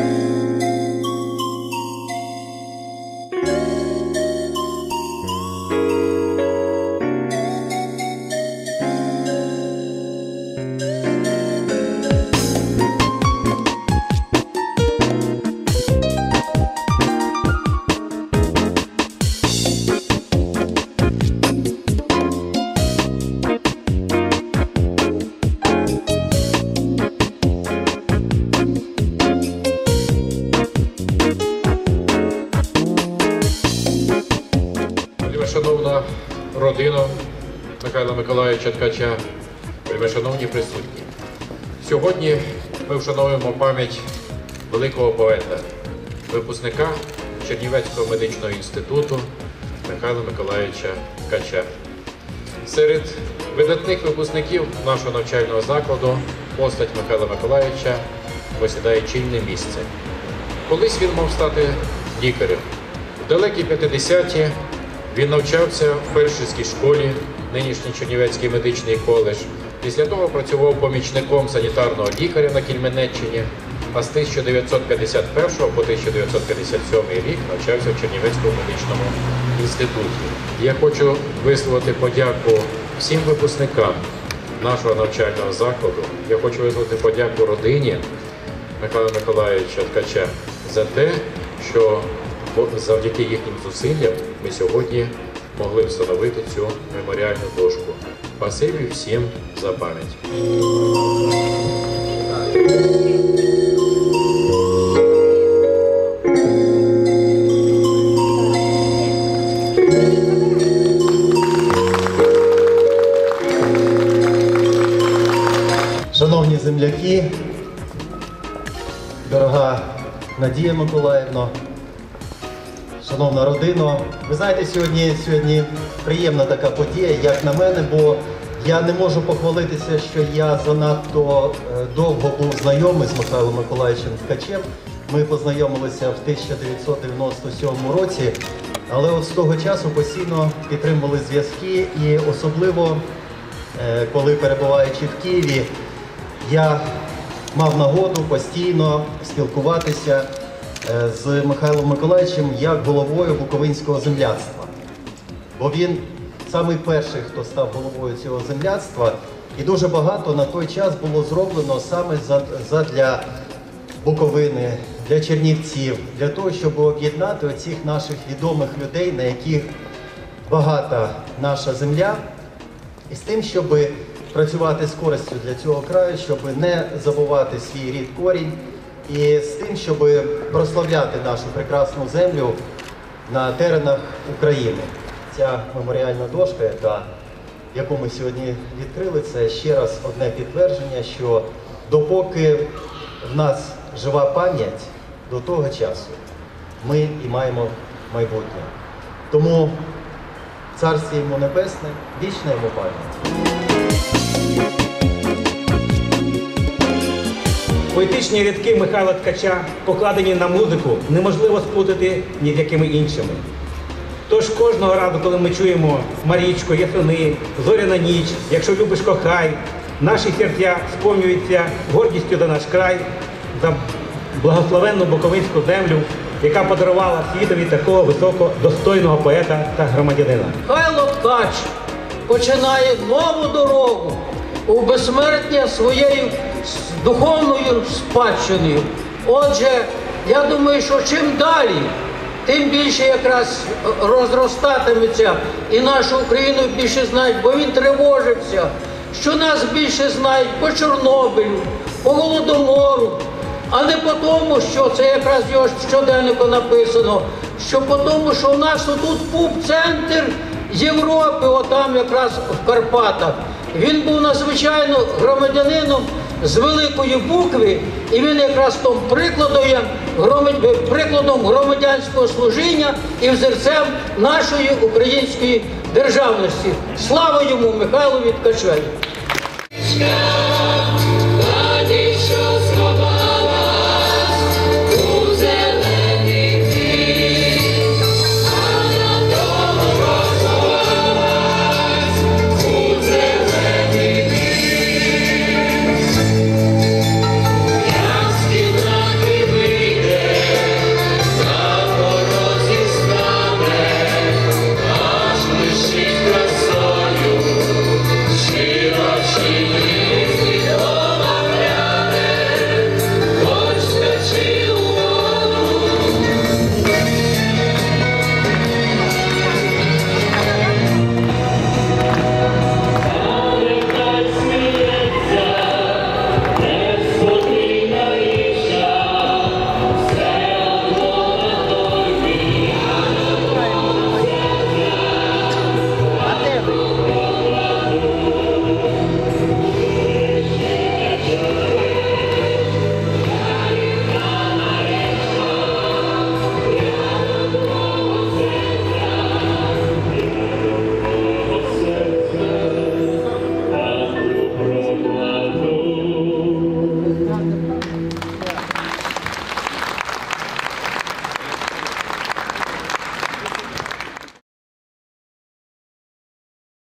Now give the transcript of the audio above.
Bye. Шановна родина Михайла Миколаївича Ткача, шановні присутні. Сьогодні ми вшановуємо пам'ять великого поета, випускника Чернівецького медичного інституту Михайла Миколаївича Ткача. Серед видатних випускників нашого навчального закладу постать Михайла Миколаївича посідає чільне місце. Колись він мав стати лікарем. У далекі 50-ті він навчався в фельдшерській школі, нинішній Чернівецький медичний коледж. Після того працював помічником санітарного лікаря на Кільменеччині, а з 1951 по 1957 рік навчався в Чернівецькому медичному інституті. Я хочу висловити подяку всім випускникам нашого навчального закладу. Я хочу висловити подяку родині Михайла Миколаївича Ткача за те, що завдяки їхнім зусиллям ми сьогодні могли встановити цю меморіальну дошку. Спасибі всім за пам'ять. Шановні земляки, дорога Надія Миколаївна, шановна родина, ви знаєте, сьогодні, сьогодні приємна така подія, як на мене, бо я не можу похвалитися, що я занадто е, довго був знайомий з Михайлом Миколаївичем Ткачем. Ми познайомилися в 1997 році, але от з того часу постійно підтримували зв'язки і особливо, е, коли перебуваючи в Києві, я мав нагоду постійно спілкуватися з Михайлом Миколаївичем як головою Буковинського земляцтва. Бо він самий перший, хто став головою цього земляцтва, і дуже багато на той час було зроблено саме за- задля Буковини, для Чернівців, для того, щоб об'єднати оцих наших відомих людей, на яких багата наша земля, і з тим, щоб працювати з користю для цього краю, щоб не забувати свій рід корінь, і з тим, щоб прославляти нашу прекрасну землю на теренах України. Ця меморіальна дошка, яка, яку ми сьогодні відкрили, це ще раз одне підтвердження, що допоки в нас жива пам'ять до того часу, ми і маємо майбутнє. Тому Царство йому небесне, вічна йому пам'ять. Поетичні рядки Михайла Ткача, покладені на музику, неможливо сплутати ні з якими іншими. Тож кожного разу, коли ми чуємо Марічко, Ясени, Зоряна ніч, якщо любиш кохай, наші серця сповнюються гордістю за наш край, за благословенну Буковинську землю, яка подарувала світові такого високо достойного поета та громадянина. Михайло Ткач починає нову дорогу у безсмертня своєю с- духовною спадщиною. Отже, я думаю, що чим далі, тим більше якраз розростатиметься і нашу Україну більше знають, бо він тривожився, що нас більше знають по Чорнобилю, по Голодомору, а не по тому, що це якраз його щоденнику написано, що по тому, що в нас тут був центр Європи, отам якраз в Карпатах. Він був надзвичайно громадянином з великої букви, і він якраз том прикладом, прикладом громадянського служіння і взірцем нашої української державності. Слава йому, Михайлові Ткачеві!